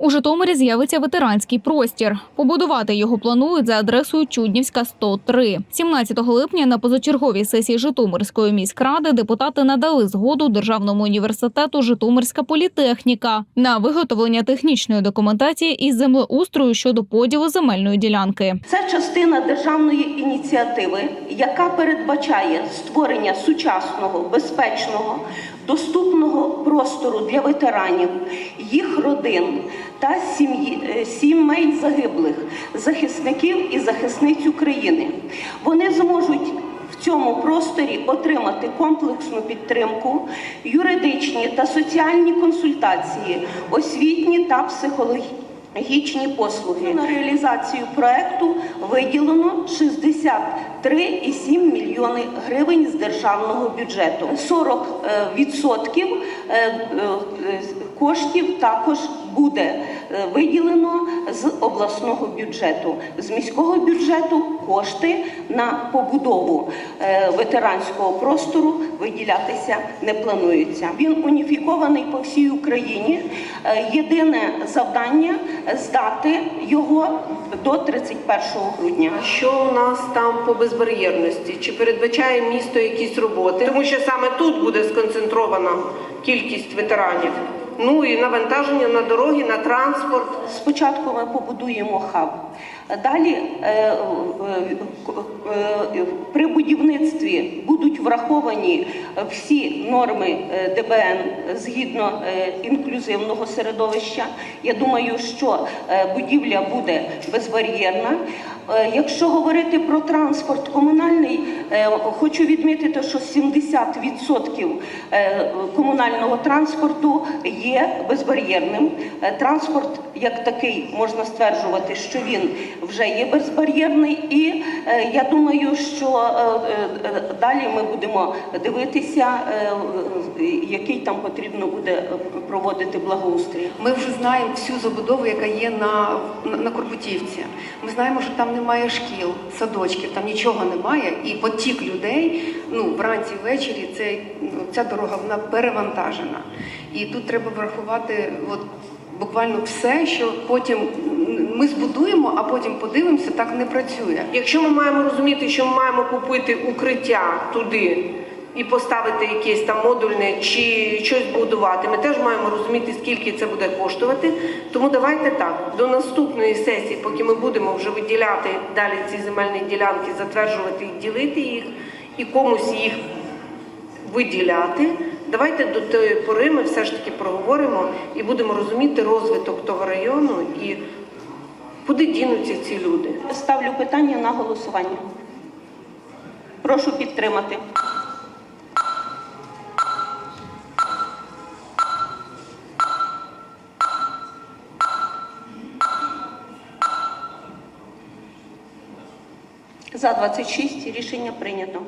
У Житомирі з'явиться ветеранський простір. Побудувати його планують за адресою Чуднівська 103. 17 липня на позачерговій сесії Житомирської міськради депутати надали згоду Державному університету Житомирська політехніка на виготовлення технічної документації із землеустрою щодо поділу земельної ділянки. Це частина державної ініціативи, яка передбачає створення сучасного, безпечного, доступного простору для ветеранів, їх родин та сім'ї е, сімей загиблих, захисників і захисниць України. Вони зможуть в цьому просторі отримати комплексну підтримку, юридичні та соціальні консультації, освітні та психологічні послуги. На реалізацію проекту виділено 63,7 мільйони гривень з державного бюджету. 40% коштів також буде е, виділено з обласного бюджету. З міського бюджету кошти на побудову е, ветеранського простору виділятися не планується. Він уніфікований по всій Україні. Е, Єдине завдання здати його до 31 грудня. Що у нас там по безбар'єрності? Чи передбачає місто якісь роботи? Тому що саме тут буде сконцентрована кількість ветеранів. Ну і навантаження на дороги, на транспорт. Спочатку ми побудуємо хаб. Далі е, е, е, при будівництві будуть враховані всі норми е, ДБН згідно е, інклюзивного середовища. Я думаю, що е, будівля буде безбар'єрна. Е, Якщо говорити про транспорт комунальний, е, хочу відмітити, що 70% е, комунального транспорту є безбар'єрним. Е, Транспорт як такий можна стверджувати, що він вже є безбар'єрний, і е, я думаю, що е, е, далі ми будемо дивитися, який там потрібно буде проводити благоустрій. Ми вже знаємо всю забудову, яка є на, на, Корпутівці. Ми знаємо, що там немає шкіл, садочків, там нічого немає. І потік людей ну, вранці ввечері це, ну, ця дорога вона перевантажена. І тут треба врахувати от, буквально все, що потім ми збудуємо, а потім подивимося, так не працює. Якщо ми маємо розуміти, що ми маємо купити укриття туди і поставити якесь там модульне чи щось будувати, ми теж маємо розуміти, скільки це буде коштувати. Тому давайте так, до наступної сесії, поки ми будемо вже виділяти далі ці земельні ділянки, затверджувати і ділити їх, і комусь їх виділяти. Давайте до тої пори ми все ж таки проговоримо і будемо розуміти розвиток того району і куди дінуться ці люди. Ставлю питання на голосування. Прошу підтримати. За 26 рішення прийнято.